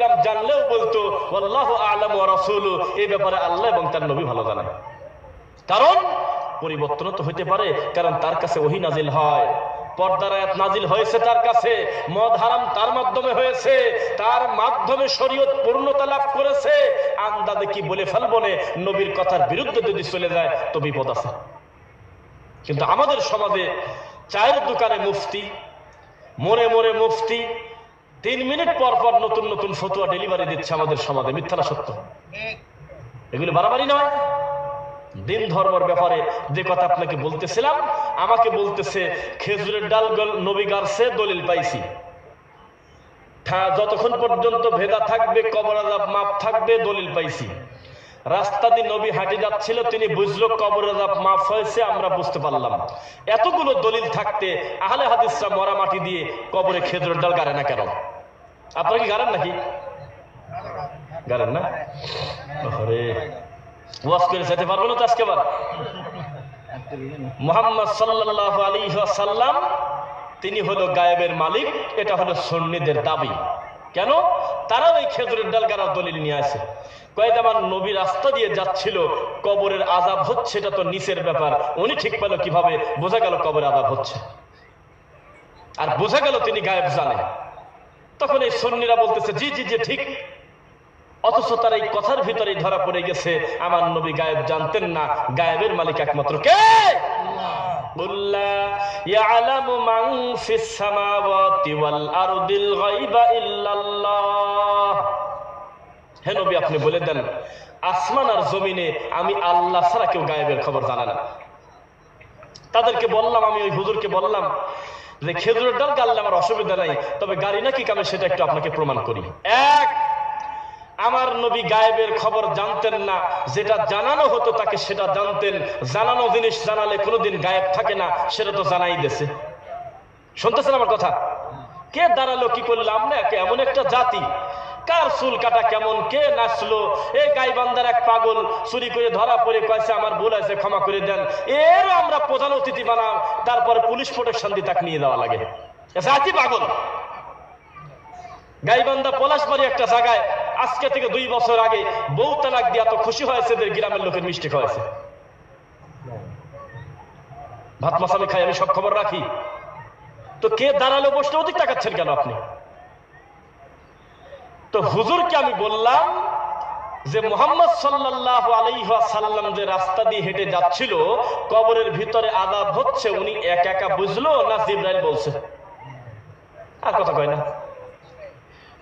কিরাম জানলেও বলতো আল্লাহ আলম ও রসুল এই ব্যাপারে আল্লাহ এবং তার নবী ভালো জানে কারণ পরিবর্তন তো হইতে পারে, কারণ তার কাছে ওহি নাজিল হয়। কিন্তু আমাদের সমাজে চায়ের দোকানে মুফতি মোড়ে মোড়ে মুফতি তিন মিনিট পর পর নতুন নতুন ফতুয়া ডেলিভারি দিচ্ছে আমাদের সমাজে। মিথ্যা সত্য। এগুলো বাড়াবাড়ি নয়। দিন ধর্মের ব্যাপারে যে কথা আপনাকে বলতেছিলাম, আমাকে বলতেছে, খেজুরের ডাল নবী গারছে, দলিল পাইছি। যতক্ষণ পর্যন্ত ভেদা থাকবে কবর আজাব মাপ থাকবে, দলিল পাইছি। রাস্তা দিয়ে নবী হাঁটে যাচ্ছিল, তিনি বুঝলো কবর মাফ হয়েছে, আমরা বুঝতে পারলাম। এতগুলো দলিল থাকতে আহলে হাদিসরা মরা মাটি দিয়ে কবরে খেজুরের ডাল গাড়ে না কেন? আপনারা কি গাড়েন নাকি? গাড়েন না? ওয়াজ করে যেতে পারব না তো আজকে আবার? মোহাম্মদ সাল্লাহ আলী সাল্লাম তিনি হলো গায়েবের মালিক, এটা হলো সন্নিদের দাবি। কেন? তারাও এই খেজুরের ডাল গাড়া দলিল নিয়ে আসে? কয়েক আমার নবী রাস্তা দিয়ে যাচ্ছিল, কবরের আজাব হচ্ছে, এটা তো নিচের ব্যাপার। উনি ঠিক পেল কীভাবে? বোঝা গেল কবরের আজাব হচ্ছে। আর বোঝা গেল তিনি গায়েব জানে। তখন এই সন্নিরা বলতেছে, জি জি জি, ঠিক। অথচ তার এই কথার ভিতরেই ধরা পড়ে গেছে, আমার নবী গায়েব জানতেন না, গায়েবের মালিক একমাত্র কে? قل لا يعلم من في السماوات والأرض الغيب إلا الله হে নবী আপনি বলে দেন আসমান আর জমিনে আমি আল্লাহ ছাড়া কেউ গায়েবের খবর জানা না তাদেরকে বললাম আমি ওই হুজুরকে বললাম যে খেজুরের ডাল গাললে আমার অসুবিধা নাই তবে গাড়ি নাকি কামে সেটা একটু আপনাকে প্রমাণ করি এক আমার নবী গায়েবের খবর জানতেন না, যেটা জানানো হতো তাকে সেটা জানতেন। জানানো জিনিস জানালে কোনোদিন গায়েব থাকে না, সেটা তো জানাই দিয়েছে শুনতেছেন আমার কথা? কে দাঁড়াল, কি করল? আমরা একে এমন একটা জাতি। কার চুল কাটা কেমন, কে নাচলো? এই গাইবান্দার এক পাগল চুরি করে ধরা পড়ে কয়েছে, আমার ভুল আছে ক্ষমা করে দেন। এর আমরা প্রধান অতিথি বানাম তারপরে পুলিশ প্রোটেকশন দিয়ে তাকে নিয়ে যাওয়া লাগে। জাতি পাগল। গাইবান্ধা পলাশবাড়ি একটা জায়গায় আজকে থেকে দুই বছর আগে বউ তালাক দিয়ে এত খুশি হয়েছে এদের গ্রামের লোকের মিষ্টি খাওয়াইছে। ভাত মাসামি খাই, আমি সব খবর রাখি। তো কে দাঁড়াল বসলে অধিক টাকাচ্ছেন কেন আপনি? তো হুজুরকে আমি বললাম যে মোহাম্মদ সাল্লাহ আলাইসাল্লাম যে রাস্তা দিয়ে হেঁটে যাচ্ছিল, কবরের ভিতরে আদাব হচ্ছে, উনি এক একা বুঝলো না জিব্রাইল বলছে? আর কথা কয় না।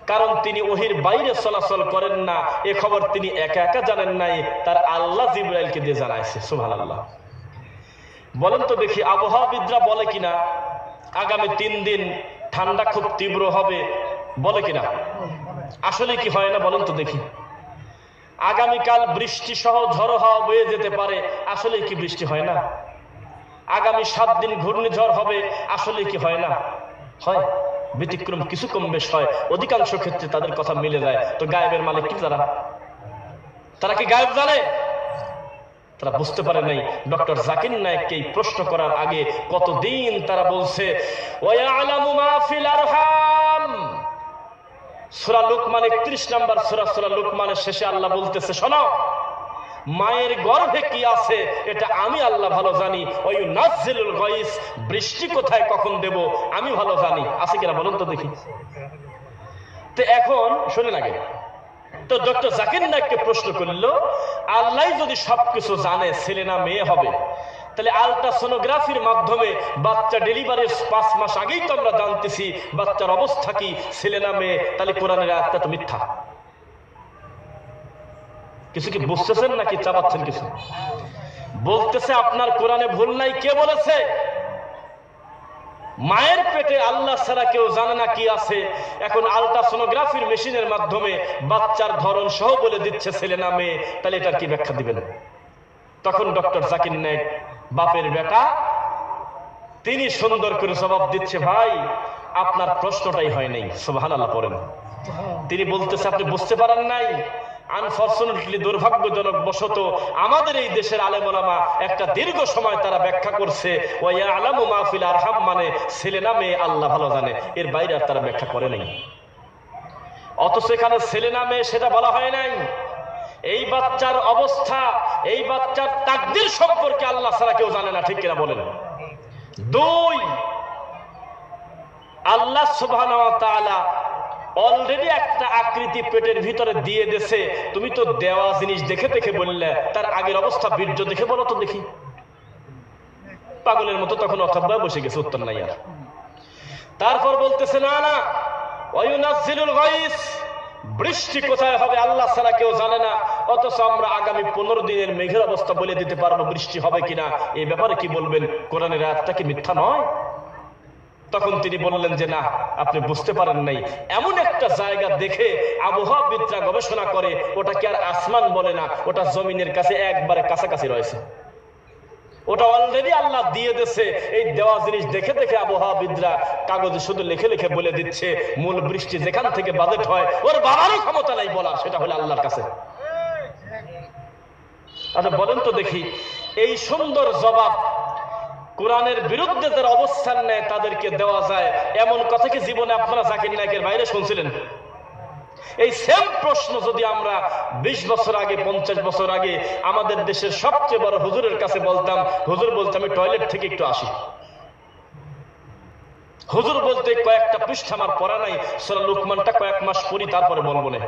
কারণ তিনি ওহির বাইরে চলাচল করেন না। এ খবর তিনি একা একা জানেন নাই। তার আল্লাহ জিব্রাইলকে দিয়ে জানাইছে সুভান আল্লাহ বলেন তো দেখি আবহাওয়াবিদরা বলে কিনা? আগামী তিন দিন ঠান্ডা খুব তীব্র হবে, বলে কিনা? আসলে কি হয় না, বলেন তো দেখি। আগামীকাল বৃষ্টি সহ ঝড়ো হাওয়া বয়ে যেতে পারে, আসলে কি বৃষ্টি হয় না? আগামী সাত দিন ঘূর্ণিঝড় হবে, আসলে কি হয় না? হয়। ব্যতিক্রম কিছু কম বেশ হয়। অধিকাংশ ক্ষেত্রে তাদের কথা মিলে যায়। তো গায়েবের মালিক কি তারা? তারা কি গায়েব জানে? তারা বুঝতে পারে নাই। ডক্টর জাকির নায়ককে এই প্রশ্ন করার আগে কতদিন তারা বলছে সূরা লোকমান 31 নাম্বার সূরা সূরা লোকমানের শেষে আল্লাহ বলতেছে, শোনো মায়ের গর্ভে কি আছে, এটা আমি আল্লাহ ভালো জানি। ওই নাজিলুল বৃষ্টি কোথায়, কখন দেব, আমি ভালো জানি। আছে কিনা বলুন তো দেখি। তো এখন শুনে লাগে তো ডক্টর জাকির নায়ককে প্রশ্ন করল, আল্লাহ যদি সবকিছু জানে, ছেলে না মেয়ে হবে, তাহলে আলট্রাসোনোগ্রাফির মাধ্যমে বাচ্চা ডেলিভারির পাঁচ মাস আগেই তো আমরা জানতেছি, বাচ্চার অবস্থা কি, ছেলে না মেয়ে, তাহলে কোরআনের আয়াতটা তো মিথ্যা। কিছু কি বুঝতেছেন নাকি চাপাচ্ছেন কিছু? বলতেছে, আপনার কোরআনে ভুল নাই, কে বলেছে? মায়ের পেটে আল্লাহ ছাড়া কেউ জানে না কি আছে। এখন আলট্রাসোনোগ্রাফির মেশিনের মাধ্যমে বাচ্চার ধরন সহ বলে দিচ্ছে ছেলে না মেয়ে, তাহলে এটার কি ব্যাখ্যা দিবেন? তখন ডক্টর জাকির নায়ক, বাপের বেটা, তিনি সুন্দর করে জবাব দিচ্ছে, ভাই, আপনার প্রশ্নটাই হয় নাই সুবহান আল্লাহ পড়েন। তিনি বলতেছে, আপনি বুঝতে পারেন নাই আনফর্চুনেটলি দুর্ভাগ্যজনক বশত আমাদের এই দেশের আলেমোলামা একটা দীর্ঘ সময় তারা ব্যাখ্যা করছে, ওয়া আলামু মাহফিল আরহাম মানে ছেলে না মেয়ে আল্লাহ ভালো জানে, এর বাইরে আর তারা ব্যাখ্যা করে নাই। অথচ এখানে ছেলে না মেয়ে সেটা বলা হয় নাই। এই বাচ্চার অবস্থা, এই বাচ্চার তাকদির সম্পর্কে আল্লাহ ছাড়া কেউ জানে না, ঠিক কিনা বলেন? দুই, আল্লাহ সুবহান অলরেডি একটা আকৃতি পেটের ভিতরে দিয়ে দেছে তুমি তো দেওয়া জিনিস দেখে দেখে বললে, তার আগের অবস্থা বীর্য দেখে বলো তো দেখি। পাগলের মতো তখন অথব্যয় বসে গেছে, উত্তর নাই আর। তারপর বলতেছে, না না বৃষ্টি কোথায় হবে আল্লাহ ছাড়া কেউ জানে না। অথচ আমরা আগামী পনেরো দিনের মেঘের অবস্থা বলে দিতে পারব, বৃষ্টি হবে কিনা। এই ব্যাপারে কি বলবেন? কোরআনের আয়াতটা কি মিথ্যা নয়? তখন তিনি বললেন যে, না, আপনি বুঝতে পারেন নাই। এমন একটা জায়গা দেখে আবহাওয়াবিদরা গবেষণা করে, ওটা কি আর আসমান বলে না? ওটা জমিনের কাছে একবারে কাছাকাছি রয়েছে। ওটা অলরেডি আল্লাহ দিয়ে দিচ্ছে এই দেওয়া জিনিস দেখে দেখে আবহাওয়াবিদরা কাগজে শুধু লিখে লিখে বলে দিচ্ছে, মূল বৃষ্টি যেখান থেকে বাজেট হয়, ওর বাবারও ক্ষমতা নাই বলার, সেটা হলো আল্লাহর কাছে। আচ্ছা বলেন তো দেখি, এই সুন্দর জবাব কোরআনের বিরুদ্ধে যারা অবস্থান নেয়, তাদেরকে দেওয়া যায়। এমন কথা কি জীবনে আপনারা জাকির নায়কের বাইরে শুনছিলেন? এই সেম প্রশ্ন যদি আমরা ২০ বছর আগে, পঞ্চাশ বছর আগে আমাদের দেশের সবচেয়ে বড় হুজুরের কাছে বলতাম, হুজুর বলতে আমি টয়লেট থেকে একটু আসি। হুজুর বলতে কয়েকটা পৃষ্ঠা আমার পড়া নাই, সোরা লুকমানটা কয়েক মাস পড়ি, তারপরে বলব না।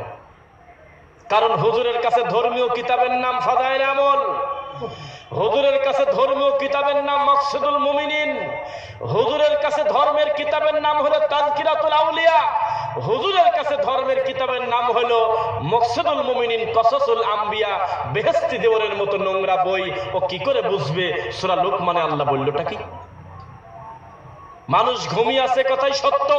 কারণ হুজুরের কাছে ধর্মীয় কিতাবের নাম ফাদায়েল আমল। হুজুরের কাছে ধর্মীয় কিতাবের নাম মকসুদুল মুমিনিন। হুজুরের কাছে ধর্মের কিতাবের নাম হলো তাজকিরাতুল আউলিয়া। হুজুরের কাছে ধর্মের কিতাবের নাম হলো মকসুদুল মুমিনিন, কসসুল আম্বিয়া বেহেস্তি দেওয়ারের মতো নোংরা বই। ও কি করে বুঝবে? সূরা লোকমানে আল্লাহ বললটা কি? মানুষ ঘুমিয়ে আছে, কথাই সত্য।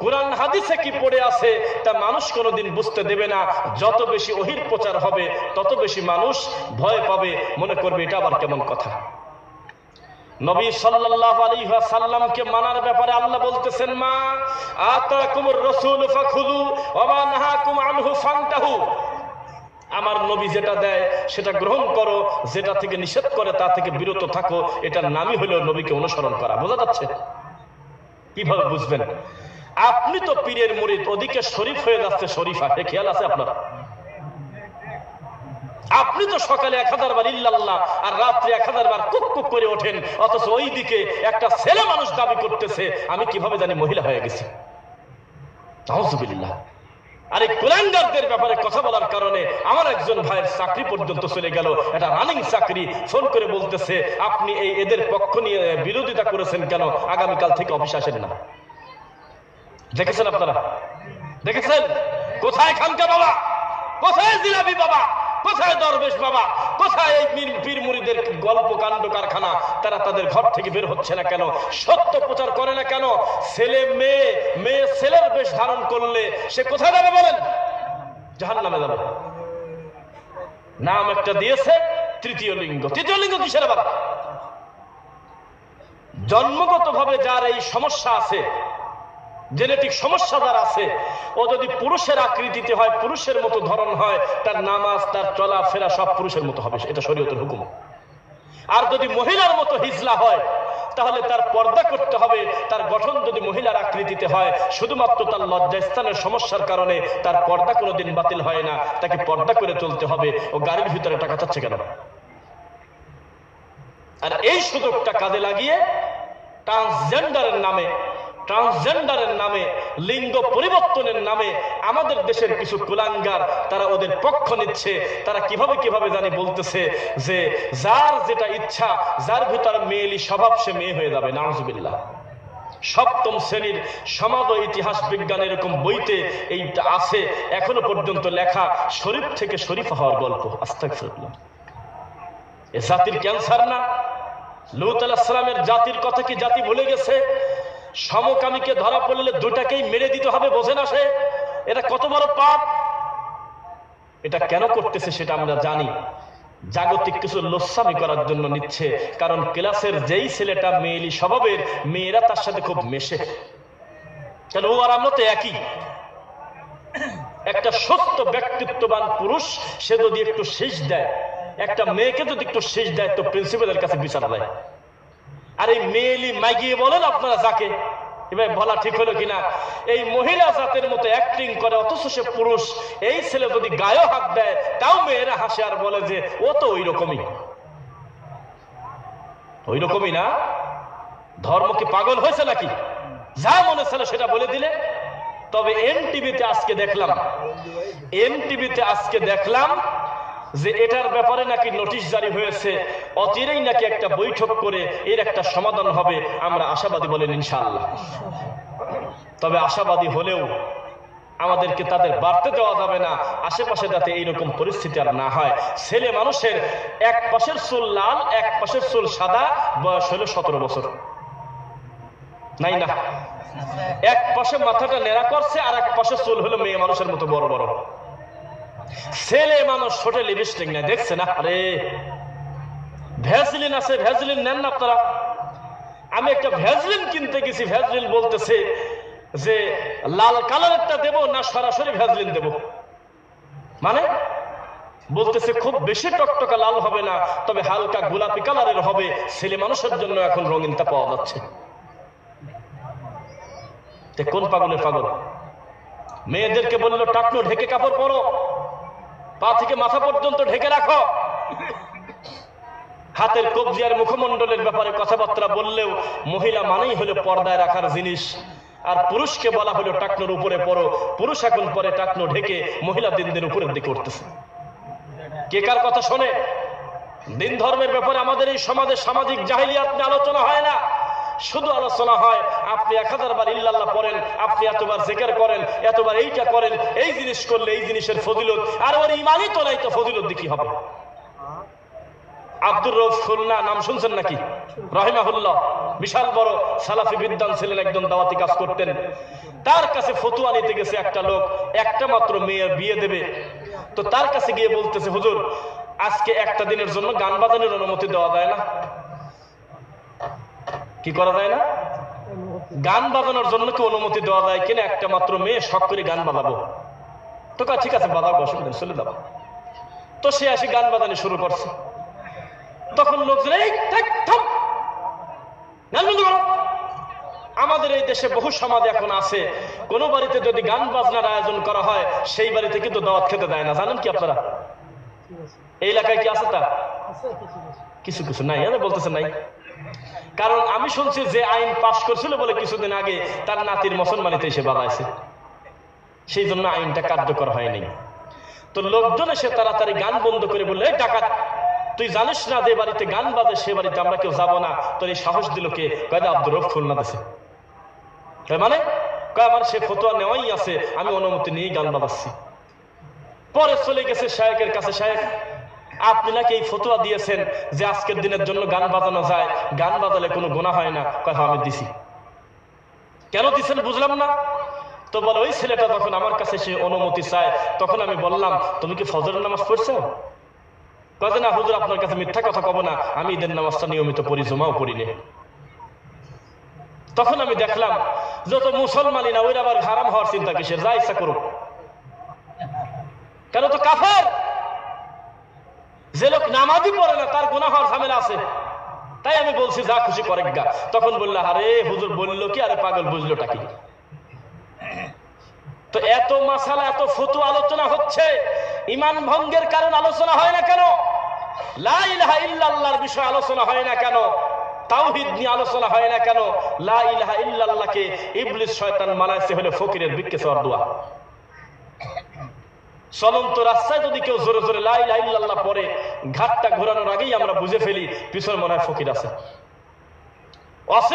কোরআন হাদিসে কি পড়ে আছে, তা মানুষ কোনোদিন বুঝতে দেবে না। যত বেশি ওহির প্রচার হবে, তত বেশি মানুষ ভয় পাবে। মনে করবে এটা আবার কেমন কথা। নবী সাল্লাল্লাহু আলাইহি সাল্লামকে মানার ব্যাপারে আল্লাহ বলতেছেন, মা আতাকুমুর রাসূল ফাখুযু ওয়া মা নাহাকুম আনহু ফান্তাহু। আমার নবী যেটা দেয়, সেটা গ্রহণ করো। যেটা থেকে নিষেধ করে, তা থেকে বিরত থাকো। এটার নামই হলো নবীকে অনুসরণ করা। বোঝা যাচ্ছে? কীভাবে বুঝবেন? আপনি তো পীরের মুরিদ, ওদিকে শরীফ হয়ে যাচ্ছে শরীফা। এ খেয়াল আছে আপনার? আপনি তো সকালে এক হাজার বার ইল্লাল্লাহ আর রাত্রে এক হাজার বার কুক কুক করে ওঠেন, অথচ ওই দিকে একটা ছেলে মানুষ দাবি করতেছে, আমি কীভাবে জানি মহিলা হয়ে গেছি। নাউজুবিল্লাহ। আর এই কুলাঙ্গারদের ব্যাপারে কথা বলার কারণে আমার একজন ভাইয়ের চাকরি পর্যন্ত চলে গেল এটা রানিং চাকরি, ফোন করে বলতেছে, আপনি এই এদের পক্ষ নিয়ে বিরোধিতা করেছেন কেন? আগামীকাল থেকে অফিস আসেন না। দেখেছেন আপনারা? দেখেছেন? কোথায় খানকা বাবা? কোথায় জিলাপি বাবা? কোথায় দরবেশ বাবা? কোথায় এই পীর মুড়িদের গল্প কাণ্ড কারখানা? তারা তাদের ঘর থেকে বের হচ্ছে না কেন? সত্য প্রচার করে না কেন? ছেলে, মেয়ে মেয়ে ছেলের বেশ ধারণ করলে সে কোথায় যাবে বলেন? জাহান নামে যাবে। নাম একটা দিয়েছে তৃতীয় লিঙ্গ। তৃতীয় লিঙ্গ কিসের আবার? জন্মগত ভাবে যার এই সমস্যা আছে জেনেটিক সমস্যা যার আছে, ও যদি পুরুষের আকৃতিতে হয়, পুরুষের মতো ধরন হয়, তার নামাজ, তার চলাফেরা সব পুরুষের মতো হবে, এটা শরীয়তের হুকুম। আর যদি মহিলার মতো হিজলা হয়, তাহলে তার পর্দা করতে হবে, তার গঠন যদি মহিলার আকৃতিতে হয়, শুধুমাত্র তার লজ্জাস্থানের সমস্যার কারণে তার পর্দা কোনোদিন বাতিল হয় না, তাকে পর্দা করে চলতে হবে, ও গাড়ির ভিতরে টাকা চাচ্ছে কেন? আর এই সুযোগটা কাজে লাগিয়ে ট্রান্সজেন্ডারের নামে ট্রান্সজেন্ডারের নামে, লিঙ্গ পরিবর্তনের নামে আমাদের দেশের কিছু কুলাঙ্গার, তারা ওদের পক্ষ নিচ্ছে। তারা কীভাবে কীভাবে জানি বলতেছে যে, যার যেটা ইচ্ছা, যার ভিতর মেয়েলি স্বভাব সে মেয়ে হয়ে যাবে নাজবিল্লাহ সপ্তম শ্রেণির সমাজ ইতিহাস বিজ্ঞান এরকম বইতে এইটা আছে। এখনও পর্যন্ত লেখা শরীফ থেকে শরীফ হওয়ার গল্প। এ জাতির ক্যান্সার না? লুত আলাহ সালামের জাতির কথা কি জাতি ভুলে গেছে? সমকামীকে ধরা পড়লে দুটাকেই মেরে দিতে হবে, বোঝে না সে? এটা কত বড় পাপ? এটা কেন করতেছে সেটা আমরা জানি। জাগতিক কিছু লোসামি করার জন্য নিচ্ছে, কারণ ক্লাসের যেই ছেলেটা মেয়েলি স্বভাবের, মেয়েরা তার সাথে খুব মেশে। কেন ও আর আমরা তো একই। একটা সত্য ব্যক্তিত্ববান পুরুষ, সে যদি একটু শেষ দেয়, একটা মেয়েকে যদি একটু শেষ দেয়, তো প্রিন্সিপালের কাছে বিচার দেয় আর এই মেয়েলি মাইগিয়ে বলেন আপনারা যাকে? এবার বলা ঠিক হলো কিনা? এই মহিলা জাতের মতো অ্যাক্টিং করে, অথচ সে পুরুষ। এই ছেলে যদি গায়ে হাত দেয়, তাও মেয়েরা হাসে আর বলে যে, ও তো ওই রকমই ওই রকমই না? ধর্ম কি পাগল হয়েছে নাকি? যা মনে ছিল সেটা বলে দিলে। তবে এন টিভিতে আজকে দেখলাম এন টিভিতে আজকে দেখলাম যে এটার ব্যাপারে নাকি নোটিশ জারি হয়েছে, অচিরেই নাকি একটা বৈঠক করে এর একটা সমাধান হবে, আমরা আশাবাদী বলেন ইনশাআল্লাহ। তবে আশাবাদী হলেও আমাদেরকে তাদের বাড়তে দেওয়া যাবে না, আশেপাশে যাতে এইরকম পরিস্থিতি আর না হয়। ছেলে মানুষের এক পাশের চুল লাল, এক পাশের চুল সাদা, বয়স হলো সতেরো বছর। নাই না? এক পাশে মাথাটা নেড়া করছে, আর এক পাশে চুল হলো মেয়ে মানুষের মতো বড় বড়। ছেলে মানুষ ছোটে লিপস্টিক নাই দেখছে না আরে ভ্যাজলিন আছে ভ্যাজলিন নেন না আপনারা। আমি একটা ভ্যাজলিন কিনতে গেছি ভ্যাজলিন বলতেছে যে, লাল কালারেরটা দেব না সরাসরি ভ্যাজলিন দেব? মানে? বলতেছে, খুব বেশি টকটকা লাল হবে না, তবে হালকা গোলাপি কালারের হবে, ছেলে মানুষের জন্য এখন রঙিনটা পাওয়া যাচ্ছে। কোন পাগলের পাগল? মেয়েদেরকে বলল টাকলো ঢেকে কাপড় পরো। পা থেকে মাথা পর্যন্ত ঢেকে রাখো। হাতের কবজি আর মুখমণ্ডলের ব্যাপারে কথাবার্তা বললেও মহিলা মানেই হলো পর্দায় রাখার জিনিস। আর পুরুষকে বলা হলো, টাকনোর উপরে পড়ো পুরুষ এখন পরে টাকনো ঢেকে মহিলা দিন দিন উপরের দিকে উঠতেছে। কে কার কথা শোনে? দিন ধর্মের ব্যাপারে আমাদের এই সমাজে সামাজিক জাহিলিয়াত নিয়ে আলোচনা হয় না। শুধু আলোচনা হয়, আপনি এক হাজার বার ইল্লাল্লাহ পড়েন, আপনি এতবার জেকের করেন, এতবার এইটা করেন, এই জিনিস করলে এই জিনিসের ফজিলত, আর ওর ইমানই তো নাই, তো ফজিলত দেখি হবে? আব্দুর রৌফ খুলনা, নাম শুনছেন নাকি? রহিমাহুল্লাহ, বিশাল বড় সালাফি বিদ্যান ছিলেন, একজন দাওয়াতি কাজ করতেন। তার কাছে ফতুয়া নিতে গেছে একটা লোক, একটা মাত্র মেয়ে বিয়ে দেবে। তো তার কাছে গিয়ে বলতেছে, হুজুর, আজকে একটা দিনের জন্য গান বাজানোর অনুমতি দেওয়া যায় না। কি করা যায় না? গান বাজানোর জন্য কি অনুমতি দেওয়া যায় কিনা? একটা মাত্র মেয়ে শখ করে গান বাজাবো। তো কা ঠিক আছে বাজাবো অসুবিধা চলে যাব। তো সে আসে গান বাজানো শুরু করছে। তখন লোকজন এই থাম। গান বন্ধ করো। আমাদের এই দেশে বহু সমাজ এখন আছে কোন বাড়িতে যদি গান বাজনার আয়োজন করা হয় সেই বাড়িতে কিন্তু দাওয়াত খেতে দেয় না। জানেন কি আপনারা? এই এলাকায় কি আছে তা? কিছু কিছু। নাই বলতেছে নাই। কারণ আমি শুনছি যে আইন পাশ করছিল বলে কিছুদিন আগে তার নাতির মুসলমানিতে এসে বাবাইছে। সেই জন্য আইনটা কার্যকর হয়নি। তো লোকজন এসে তাড়াতাড়ি গান বন্ধ করে বললে, "এই ডাকাত, তুই জানিস না যে বাড়িতে গান বাজে, সে বাড়িতে আমরা কেউ যাব না? তোর এই সাহস দিল কে? কয়দা আব্দুর রফ খুলনা দেশে মানে আমার সে ফতোয়া নেওয়াই আছে, আমি অনুমতি নিয়েই গান বাজাচ্ছি। পরে চলে গেছে শায়েকের কাছে। শায়েক আপনি নাকি এই ফতোয়া দিয়েছেন যে আজকের দিনের জন্য গান বাজানো যায়? গান বাজালে কোনো গোনা হয় না। কথা আমি দিছি। কেন দিছেন বুঝলাম না? তো বলে, ওই ছেলেটা যখন আমার কাছে সে অনুমতি চায়, তখন আমি বললাম, তুমি কি ফজরের নামাজ পড়ছো? কাজে না, হুজুর, আপনার কাছে মিথ্যা কথা কব না। আমি ঈদের নামাজটা নিয়মিত পড়ি, জমাও পড়িনি তখন আমি দেখলাম, যত মুসলমানই না ওই আবার হারাম হওয়ার চিন্তা কিসের? যা ইচ্ছা করুক। কেন তো কাফের? যে লোক নামাজই পড়ে না, তার গুনাহ হওয়ার ঝামেলা আছে। তাই আমি বলছি, যা খুশি করে গা। তখন বলল, আরে হুজুর বলল কি, আরে পাগল, বুঝলোটা কি? তো এত মাসালা, এত ফতু আলোচনা হচ্ছে, ইমান ভঙ্গের কারণ আলোচনা হয় না কেন? ইল্লাল্লাহর বিষয়ে আলোচনা হয় না কেন? তাওহিদ নিয়ে আলোচনা হয় না কেন? লা ইলাহা ইল্লাল্লাহকে ইবলিস শয়তান মানাইছে হলো ফকিরের চাওয়ার দোয়া। চলন্ত রাস্তায় যদি কেউ জোরে জোরে লা ইলাহা ইল্লাল্লাহ পরে ঘাটটা ঘোরানোর আগেই আমরা বুঝে ফেলি পিছনে মনে হয় ফকির আছে।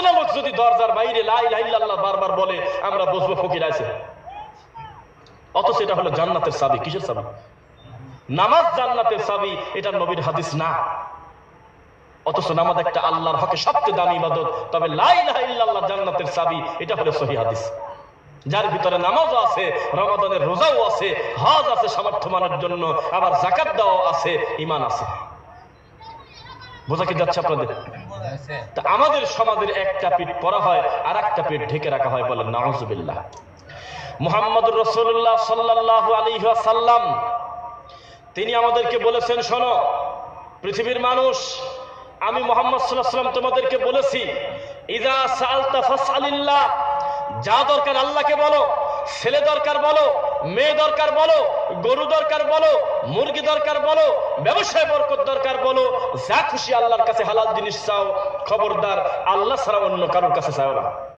লোক যদি দরজার বাইরে লা ইলাহা ইল্লাল্লাহ বারবার বলে, আমরা বুঝব ফকির আছে। অথচ এটা হলো জান্নাতের চাবি। কিসের চাবি? নামাজ জান্নাতের চাবি, এটা নবীর হাদিস না। অথচ নামাজ একটা আল্লাহর হকে সবচেয়ে দামি ইবাদত। তবে লাই লাই ইল্লাল্লাহ জান্নাতের চাবি, এটা হলো সহি হাদিস। যার ভিতরে নামাজও আছে, রমাদানের রোজাও আছে, হজ আছে সামর্থ্যমানের জন্য, আবার জাকাত দেওয়াও আছে ইমান আছে। বোঝা কি যাচ্ছে আপনাদের? তা আমাদের সমাজের একটা পিঠ পরা হয় আর একটা পিঠ ঢেকে রাখা হয় বলেন নাউজুবিল্লাহ। মুহাম্মদুর রসুল্লাহ সাল্লাহ আলী সাল্লাম তিনি আমাদেরকে বলেছেন, শোনো, পৃথিবীর মানুষ, আমি মোহাম্মদ সাল্লাহ সাল্লাম তোমাদেরকে বলেছি, ইদা সালতা ফাসআলিল্লাহ যা দরকার আল্লাহকে বলো, ছেলে দরকার বলো, মেয়ে দরকার বলো, গরু দরকার বলো, মুরগি দরকার বলো, ব্যবসায় বরকত দরকার বলো, যা খুশি আল্লাহর কাছে হালাল জিনিস চাও, খবরদার, আল্লাহ ছাড়া অন্য কারোর কাছে চাও না।